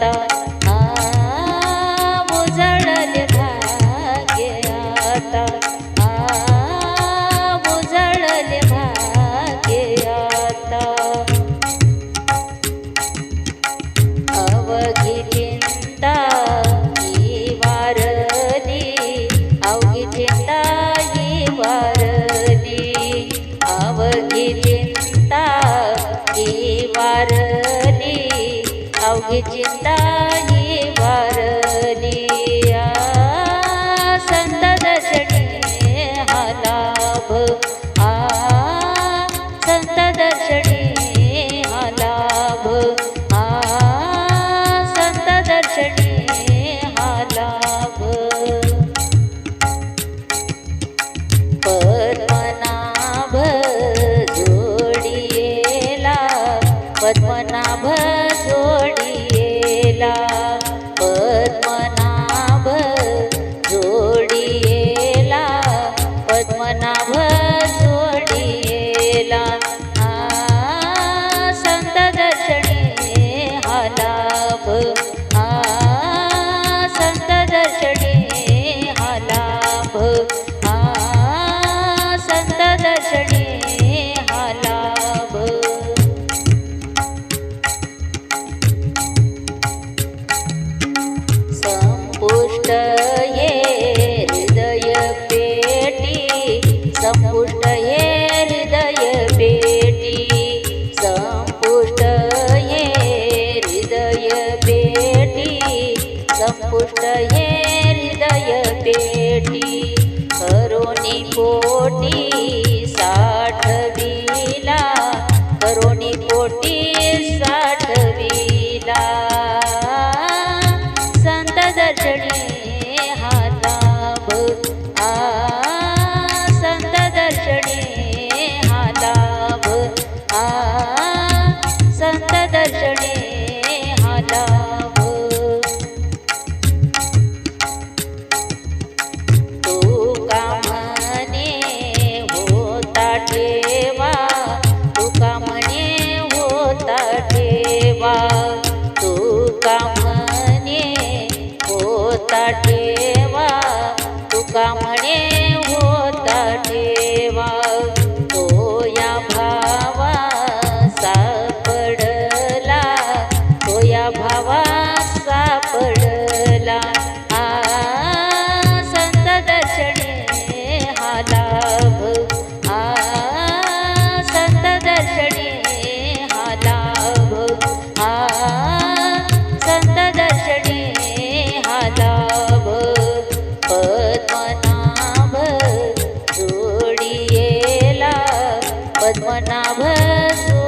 ता Ye jinda ye. Thank you. तुका म्हणे होता ठेवा. तुका म्हणे होता ठेवा. flowers.